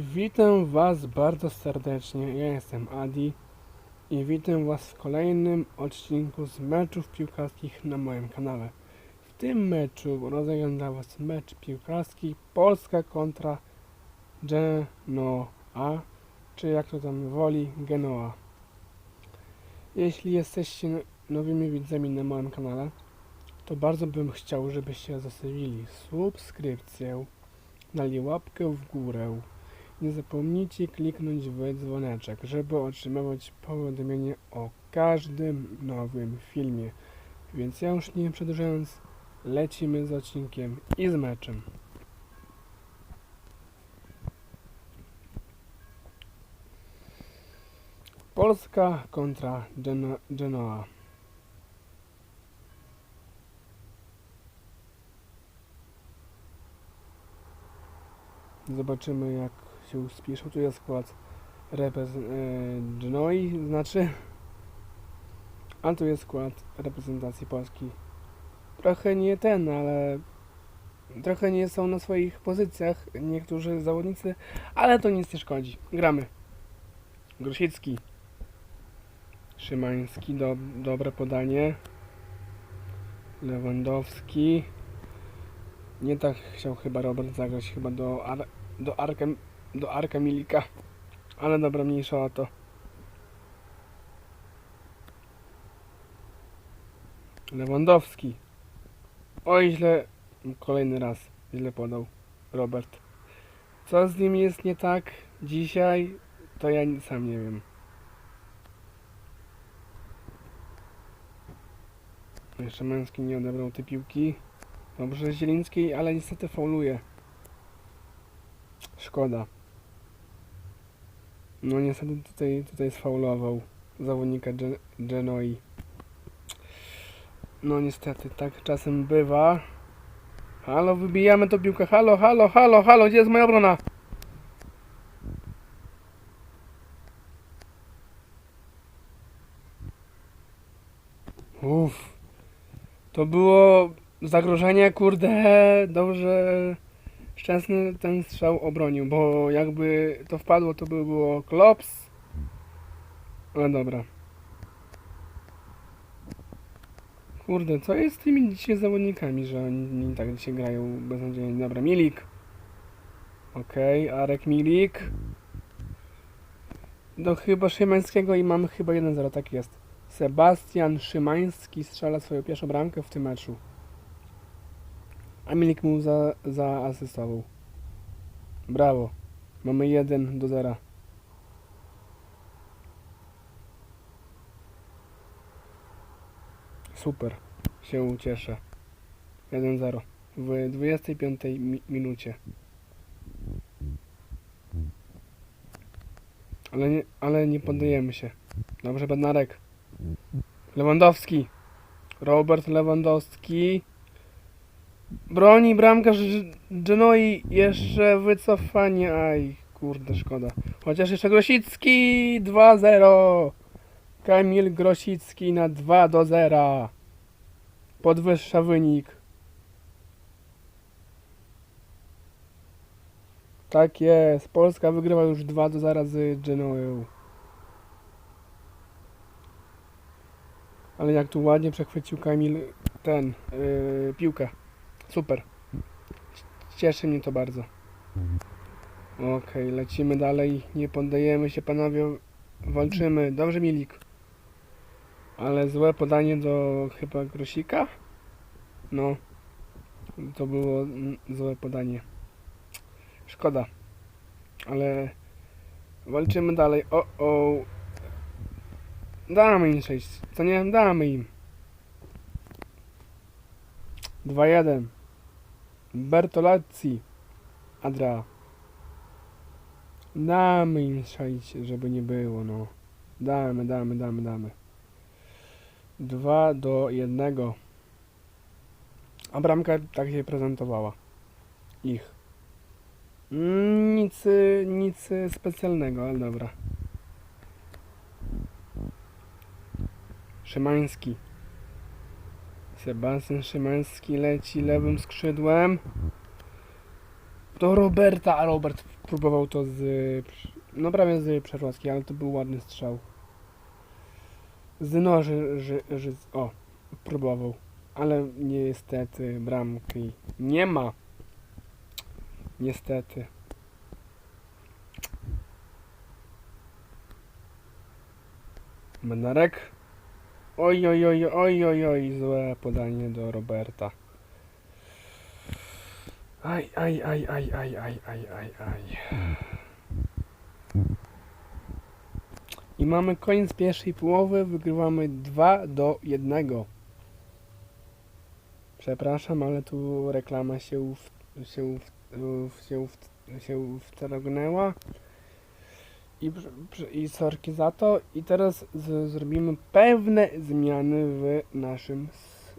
Witam Was bardzo serdecznie. Ja jestem Adi i witam Was w kolejnym odcinku z meczów piłkarskich na moim kanale. W tym meczu rozegram dla Was mecz piłkarski Polska kontra Genoa, czy jak to tam woli, Genoa. Jeśli jesteście no- nowymi widzami na moim kanale, to bardzo bym chciał, żebyście zostawili subskrypcję, dali łapkę w górę. Nie zapomnijcie kliknąć w dzwoneczek, żeby otrzymywać powiadomienie o każdym nowym filmie. Więc ja już nie przedłużając, lecimy z odcinkiem i z meczem. Polska kontra Geno- Genoa. Zobaczymy jak się spiszą. Tu jest skład e, Genoi, znaczy. A tu jest skład reprezentacji Polski. Trochę nie ten, ale trochę nie są na swoich pozycjach niektórzy zawodnicy, ale to nic nie szkodzi. Gramy. Grosicki. Szymański, do, dobre podanie. Lewandowski. Nie tak chciał chyba Robert zagrać, chyba do, Ar do, Arka, do Arka Milika. Ale dobra, mniejsza o to. Lewandowski. Oj, źle. Kolejny raz źle podał Robert. Co z nim jest nie tak dzisiaj, to ja sam nie wiem. Jeszcze męski nie odebrał tej piłki. Dobrze Zieliński, ale niestety fauluje. Szkoda. No niestety tutaj, tutaj sfaulował zawodnika Gen Genoi. No niestety, tak czasem bywa. Halo, wybijamy to piłkę. Halo, halo, halo, halo, gdzie jest moja obrona? Uff. To było zagrożenie, kurde, dobrze Szczęsny ten strzał obronił, bo jakby to wpadło, to by było klops. Ale dobra. Kurde, co jest z tymi dzisiaj zawodnikami, że oni tak dzisiaj grają beznadziejnie. Dobra, Milik. Okej, Arek Milik. Do chyba Szymańskiego i mamy chyba 1-0, tak jest. Sebastian Szymański strzela swoją pierwszą bramkę w tym meczu. A Milik mu za, zaasystował. Brawo. Mamy 1 do 0. Super. Się cieszę. 1-0. W 25 mi minucie. Ale nie, ale nie poddajemy się. Dobrze, Bednarek. Lewandowski. Robert Lewandowski. Broni bramkarz Genoi jeszcze wycofanie. Aj, kurde, szkoda. Chociaż jeszcze Grosicki 2-0. Kamil Grosicki na 2 do 0. Podwyższa wynik. Tak jest. Polska wygrywa już 2 do 0 z Genoą. Ale jak tu ładnie przechwycił Kamil ten yy, piłkę. Super. Cieszy mnie to bardzo. Okej, lecimy dalej. Nie poddajemy się, panowie. Walczymy. Dobrze, Milik. Ale złe podanie do chyba Grosika? No. To było złe podanie. Szkoda. Ale walczymy dalej. O, o. Damy im 6. Co nie? Damy im. 2-1. Bertolazzi. Adra. Damy im strzelić, żeby nie było, no. Damy, damy, damy, damy. 2 do 1. A bramka tak się prezentowała. Ich. Nic, nic specjalnego, ale dobra. Szymański. Sebastian Szymański leci lewym skrzydłem. Do Roberta, a Robert próbował to z... No prawie z przerwacki, ale to był ładny strzał. Z noży, że, że, o, próbował. Ale niestety bramki nie ma. Niestety. Menarek. Oj, oj, oj, oj, oj, oj, złe podanie do Roberta. Aj, aj, aj, aj, aj, aj, aj, aj, aj. I mamy koniec pierwszej połowy, wygrywamy 2 do 1. Przepraszam, ale tu reklama się w, się w, się w, się wtargnęła. I, I sorki za to. I teraz z, zrobimy pewne zmiany w naszym,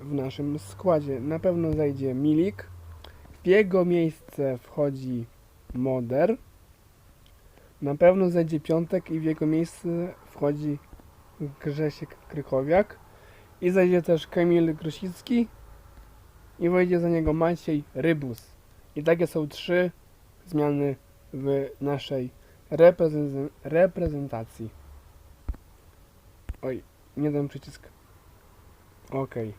w naszym składzie. Na pewno zajdzie Milik. W jego miejsce wchodzi Moder. Na pewno zajdzie Piątek i w jego miejsce wchodzi Grzesiek Krychowiak. I zajdzie też Kamil Grosicki. I wejdzie za niego Maciej Rybus. I takie są trzy zmiany w naszej reprezentacji. Oj, nie dam przycisk. Okej.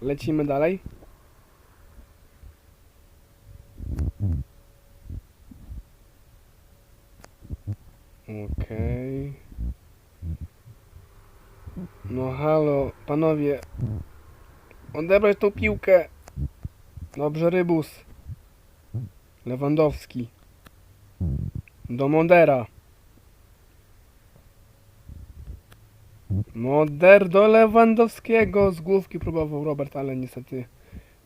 Lecimy dalej. Okej. No halo, panowie. Odebrać tą piłkę. Dobrze, Rybus. Lewandowski. Do Modera. Moder do Lewandowskiego. Z główki próbował Robert, ale niestety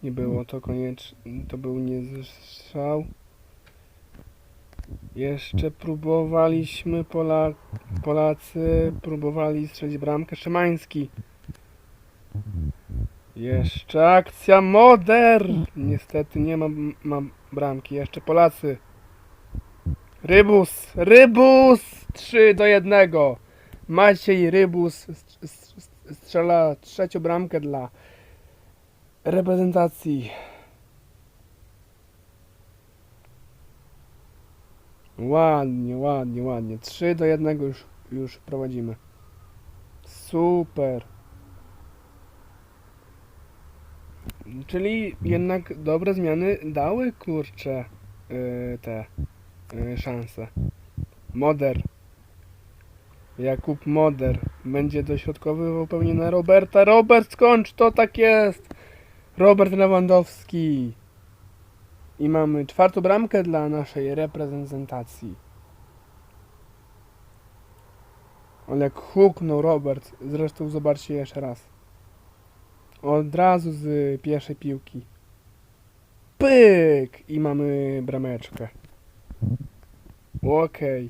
nie było to konieczne. To był niezstrzał. Jeszcze próbowaliśmy Pola, Polacy próbowali strzelić bramkę Szymański. Jeszcze akcja Moder. Niestety nie ma, ma bramki. Jeszcze Polacy. Rybus! Rybus! 3 do 1. Maciej Rybus st- st- strzela trzecią bramkę dla reprezentacji. Ładnie, ładnie, ładnie. 3 do 1 już, już prowadzimy. Super. Czyli jednak dobre zmiany dały, kurcze, yy, te yy, szanse. Moder. Jakub Moder będzie dośrodkowywał pewnie na Roberta. Robert, skończ, to tak jest! Robert Lewandowski. I mamy czwartą bramkę dla naszej reprezentacji. Ale jak huknął Robert, zresztą zobaczcie jeszcze raz. Od razu z pierwszej piłki. Pyk! I mamy brameczkę. Okej.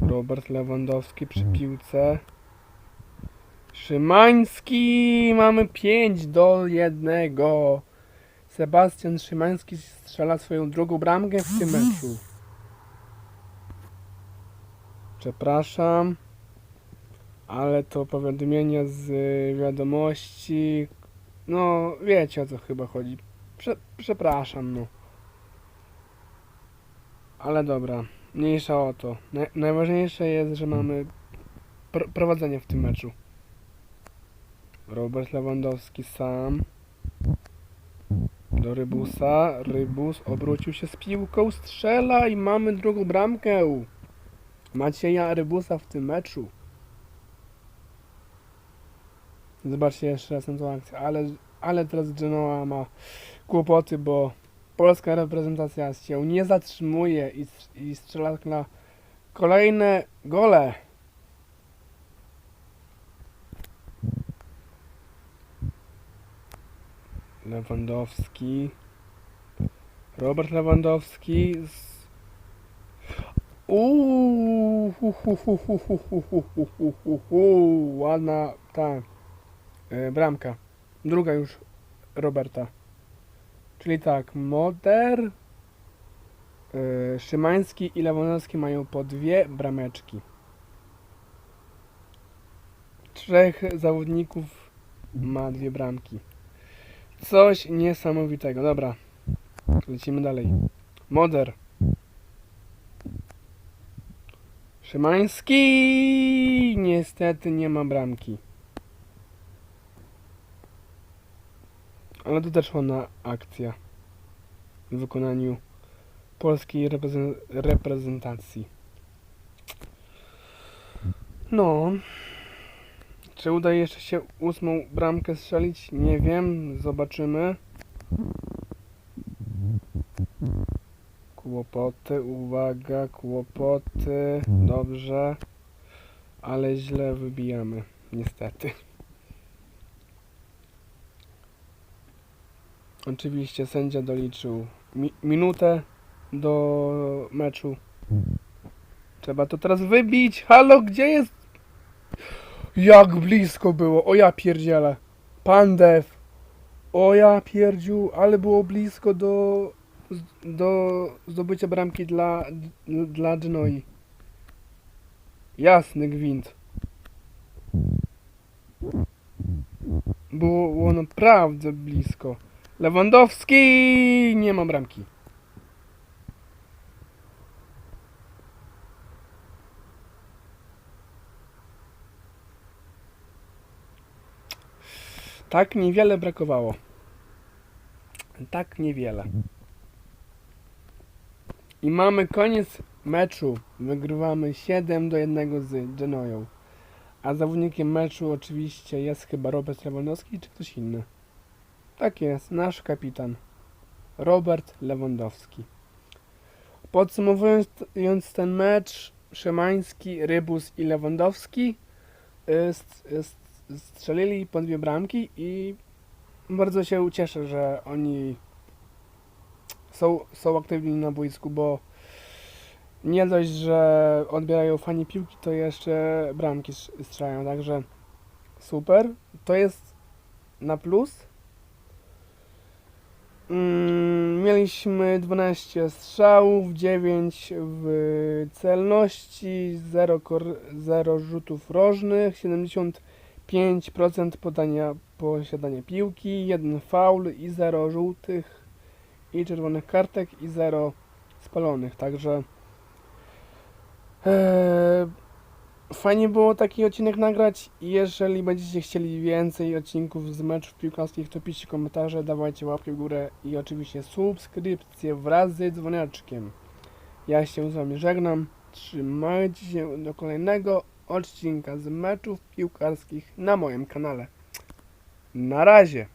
Robert Lewandowski przy piłce. Szymański! Mamy 5 do 1. Sebastian Szymański strzela swoją drugą bramkę w tym meczu. Przepraszam, ale to powiadomienia z y, wiadomości. No, wiecie o co chyba chodzi. Prze przepraszam, no. Ale dobra, mniejsza o to. Naj najważniejsze jest, że mamy pr prowadzenie w tym meczu. Robert Lewandowski sam. Do Rybusa. Rybus obrócił się z piłką, strzela i mamy drugą bramkę. Macieja Rybusa w tym meczu. Zobaczcie jeszcze raz na tą akcję, ale, ale teraz Genoa ma kłopoty, bo polska reprezentacja się nie zatrzymuje i, i strzela na kolejne gole. Lewandowski. Robert Lewandowski. Z... Uuu, ładna ta e, bramka. Druga już Roberta. Czyli tak, Moder, e, Szymański i Lewandowski mają po dwie brameczki. Trzech zawodników ma dwie bramki. Coś niesamowitego. Dobra. Lecimy dalej. Moder. Szymański! Niestety nie ma bramki. Ale to też ładna akcja w wykonaniu polskiej reprezen- reprezentacji. No. Czy uda jeszcze się ósmą bramkę strzelić? Nie wiem. Zobaczymy. Kłopoty, uwaga, kłopoty. Dobrze. Ale źle wybijamy. Niestety. Oczywiście sędzia doliczył mi minutę do meczu. Trzeba to teraz wybić. Halo, gdzie jest? Jak blisko było. O ja pierdzielę. Pandew. O ja pierdziu, ale było blisko do do zdobycia bramki dla dla Genoi. Jasny gwint. Było, było naprawdę blisko. Lewandowski nie ma bramki. Tak niewiele brakowało. Tak niewiele. I mamy koniec meczu. Wygrywamy 7 do 1 z Genoją. A zawodnikiem meczu oczywiście jest chyba Robert Lewandowski czy ktoś inny. Tak jest, nasz kapitan. Robert Lewandowski. Podsumowując ten mecz, Szymański, Rybus i Lewandowski y, st- strzelili po dwie bramki i bardzo się cieszę, że oni są, są aktywni na boisku, bo nie dość, że odbierają fani piłki, to jeszcze bramki strzelają, także super. To jest na plus. Mm, mieliśmy 12 strzałów, 9 w celności, 0, kor- 0 rzutów rożnych, 75% podania, posiadania piłki, 1 faul i 0 żółtych i czerwonych kartek i 0 spalonych, także e, fajnie było taki odcinek nagrać jeżeli będziecie chcieli więcej odcinków z meczów piłkarskich, to piszcie komentarze, dawajcie łapkę w górę i oczywiście subskrypcję wraz z dzwoneczkiem. Ja się z wami żegnam, trzymajcie się do kolejnego odcinka z meczów piłkarskich na moim kanale. Na razie!